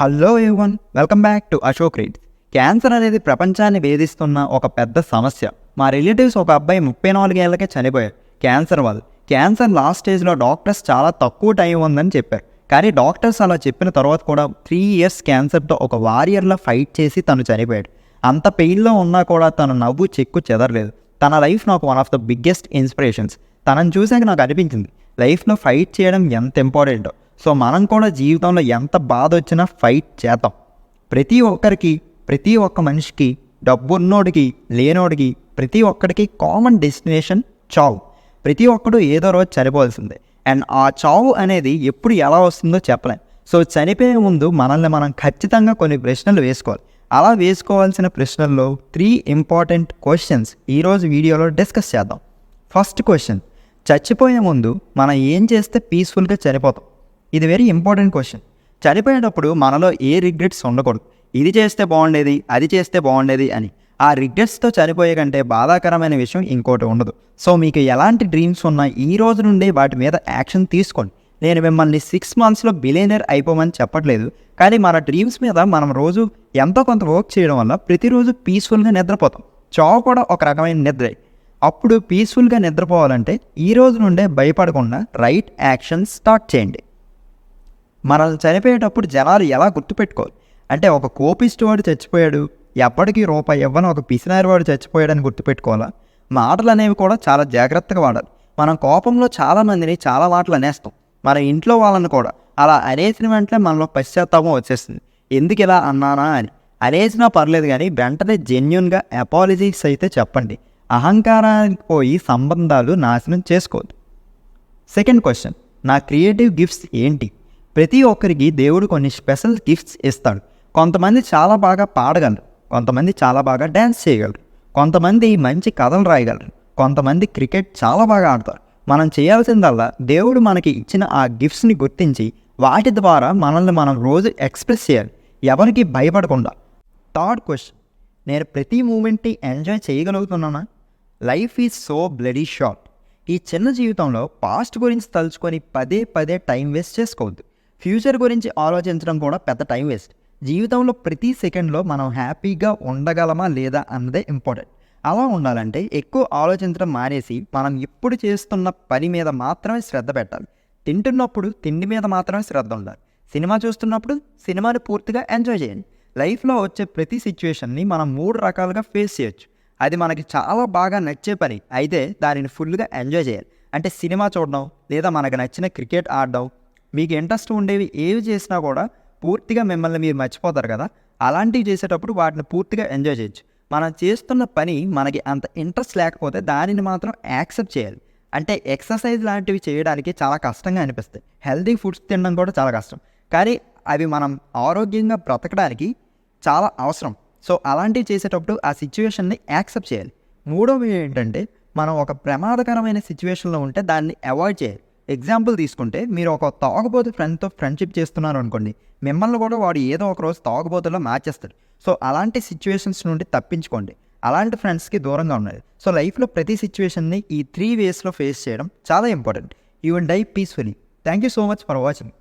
Hello everyone welcome back to Ashok read cancer అనేది ప్రపంచాన్ని వేధిస్తున్న ఒక పెద్ద సమస్య. మా రిలేటివ్స్ ఒక అబ్బాయి ముప్పై నాలుగేళ్ళకే చనిపోయారు. క్యాన్సర్ వల్ల. క్యాన్సర్ లాస్ట్ స్టేజ్లో డాక్టర్స్ చాలా తక్కువ టైం ఉందని చెప్పారు. కానీ డాక్టర్స్ అలా చెప్పిన తర్వాత కూడా త్రీ ఇయర్స్ క్యాన్సర్తో ఒక వారియర్లా ఫైట్ చేసి తను చనిపోయాడు. అంత పెయిన్లో ఉన్నా కూడా తన నవ్వు చెక్కు చెదరలేదు. తన లైఫ్ నాకు one of the biggest inspirations తనను చూసాక నాకు అనిపించింది. లైఫ్లో ఫైట్ చేయడం ఎంత ఇంపార్టెంటో సో మనం కూడా జీవితంలో ఎంత బాధ వచ్చినా ఫైట్ చేద్దాం. ప్రతి ఒక్కరికి ప్రతి ఒక్క మనిషికి డబ్బు ఉన్నోడికి లేనోడికి ప్రతి ఒక్కడికి కామన్ డెస్టినేషన్ చావు. ప్రతి ఒక్కడు ఏదో రోజు చనిపోవాల్సిందే. అండ్ ఆ చావు అనేది ఎప్పుడు ఎలా వస్తుందో చెప్పలేం. సో చనిపోయే ముందు మనల్ని మనం ఖచ్చితంగా కొన్ని ప్రశ్నలు వేసుకోవాలి. అలా వేసుకోవాల్సిన ప్రశ్నల్లో త్రీ ఇంపార్టెంట్ క్వశ్చన్స్ ఈరోజు వీడియోలో డిస్కస్ చేద్దాం. ఫస్ట్ క్వశ్చన్ చచ్చిపోయే ముందు మనం ఏం చేస్తే పీస్ఫుల్గా చనిపోతాం? ఇది వెరీ ఇంపార్టెంట్ క్వశ్చన్ చనిపోయేటప్పుడు మనలో ఏ రిగ్రెట్స్ ఉండకూడదు. ఇది చేస్తే బాగుండేది అది చేస్తే బాగుండేది అని. ఆ రిగ్రెట్స్తో చనిపోయే కంటే బాధాకరమైన విషయం ఇంకోటి ఉండదు. సో మీకు ఎలాంటి డ్రీమ్స్ ఉన్నా ఈ రోజు నుండి వాటి మీద యాక్షన్ తీసుకోండి. నేను మిమ్మల్ని సిక్స్ మంత్స్లో బిలేనర్ అయిపోమని చెప్పట్లేదు. కానీ మన డ్రీమ్స్ మీద మనం రోజు ఎంతో కొంత వర్క్ చేయడం వల్ల ప్రతిరోజు పీస్ఫుల్గా నిద్రపోతాం. చావు కూడా ఒక రకమైన నిద్రే. అప్పుడు పీస్ఫుల్గా నిద్రపోవాలంటే ఈ రోజు నుండే భయపడకుండా రైట్ యాక్షన్ స్టార్ట్ చేయండి. మనల్ని చనిపోయేటప్పుడు జనాలు ఎలా గుర్తుపెట్టుకోవాలి? అంటే ఒక కోపిస్ట్ వాడు చచ్చిపోయాడు ఎప్పటికీ రూపాయి ఇవ్వని ఒక పిసినారి వాడు చచ్చిపోయాడని గుర్తుపెట్టుకోవాలా? మాటలు అనేవి కూడా చాలా జాగ్రత్తగా వాడాలి. మనం కోపంలో చాలా మందిని చాలా మాటలు అనేస్తాం. మన ఇంట్లో వాళ్ళని కూడా. అలా అనేసిన వెంటనే మనలో పశ్చాత్తాపం వచ్చేస్తుంది. ఎందుకు ఇలా అన్నానా అని. అనేసినా పర్లేదు కానీ వెంటనే జెన్యున్గా అపాలజీస్ అయితే చెప్పండి. అహంకారానికి పోయి సంబంధాలు నాశనం చేసుకోవద్దు. సెకండ్ క్వశ్చన్ నా క్రియేటివ్ గిఫ్ట్స్ ఏంటి? ప్రతి ఒక్కరికి దేవుడు కొన్ని స్పెషల్ గిఫ్ట్స్ ఇస్తాడు. కొంతమంది చాలా బాగా పాడగలరు. కొంతమంది చాలా బాగా డ్యాన్స్ చేయగలరు. కొంతమంది మంచి కథలు రాయగలరు. కొంతమంది క్రికెట్ చాలా బాగా ఆడతారు. మనం చేయాల్సిందల్లా దేవుడు మనకి ఇచ్చిన ఆ గిఫ్ట్స్ని గుర్తించి వాటి ద్వారా మనల్ని మనం రోజు ఎక్స్ప్రెస్ చేయాలి. ఎవరికి భయపడకుండా. Third question. నేను ప్రతి మూమెంట్ని enjoy చేయగలుగుతున్నానా? Life is so bloody short. ఈ చిన్న జీవితంలో పాస్ట్ గురించి తలుచుకొని పదే పదే టైం వేస్ట్ చేసుకోవద్దు. ఫ్యూచర్ గురించి ఆలోచించడం కూడా పెద్ద టైం వేస్ట్. జీవితంలో ప్రతి సెకండ్లో మనం హ్యాపీగా ఉండగలమా లేదా అన్నదే ఇంపార్టెంట్. అలా ఉండాలంటే ఎక్కువ ఆలోచించడం మానేసి మనం ఇప్పుడు చేస్తున్న పని మీద మాత్రమే శ్రద్ధ పెట్టాలి. తింటున్నప్పుడు తిండి మీద మాత్రమే శ్రద్ధ ఉండాలి. సినిమా చూస్తున్నప్పుడు సినిమాని పూర్తిగా ఎంజాయ్ చేయండి. లైఫ్లో వచ్చే ప్రతి సిచ్యువేషన్ని మనం మూడు రకాలుగా ఫేస్ చేయొచ్చు. అది మనకి చాలా బాగా నచ్చే పని. అయితే దానిని ఫుల్గా ఎంజాయ్ చేయాలి. అంటే సినిమా చూడడం లేదా మనకు నచ్చిన క్రికెట్ ఆడడం మీకు ఇంట్రెస్ట్ ఉండేవి ఏవి చేసినా కూడా పూర్తిగా మిమ్మల్ని మీరు మర్చిపోతారు కదా. అలాంటివి చేసేటప్పుడు వాటిని పూర్తిగా ఎంజాయ్ చేయొచ్చు. మనం చేస్తున్న పని మనకి అంత ఇంట్రెస్ట్ లేకపోతే దానిని మాత్రం యాక్సెప్ట్ చేయాలి. అంటే ఎక్సర్సైజ్ లాంటివి చేయడానికి చాలా కష్టంగా అనిపిస్తాయి. హెల్తీ ఫుడ్స్ తినడం కూడా చాలా కష్టం. కానీ అవి మనం ఆరోగ్యంగా బ్రతకడానికి చాలా అవసరం. సో అలాంటివి చేసేటప్పుడు ఆ సిచ్యువేషన్ని యాక్సెప్ట్ చేయాలి. మూడవ ఏంటంటే మనం ఒక ప్రమాదకరమైన సిచ్యువేషన్లో ఉంటే దాన్ని అవాయిడ్ చేయాలి. ఎగ్జాంపుల్ తీసుకుంటే మీరు ఒక తాగుబోతు ఫ్రెండ్తో ఫ్రెండ్షిప్ చేస్తున్నారు అనుకోండి మిమ్మల్ని కూడా వాడు ఏదో ఒక రోజు తాగుబోతులో మార్చేస్తాడు. సో అలాంటి సిచ్యువేషన్స్ నుండి తప్పించుకోండి. అలాంటి ఫ్రెండ్స్కి దూరంగా ఉండాలి సో లైఫ్లో ప్రతి సిచ్యువేషన్ని ఈ త్రీ వేస్లో ఫేస్ చేయడం చాలా important you will die peacefully thank you so much for watching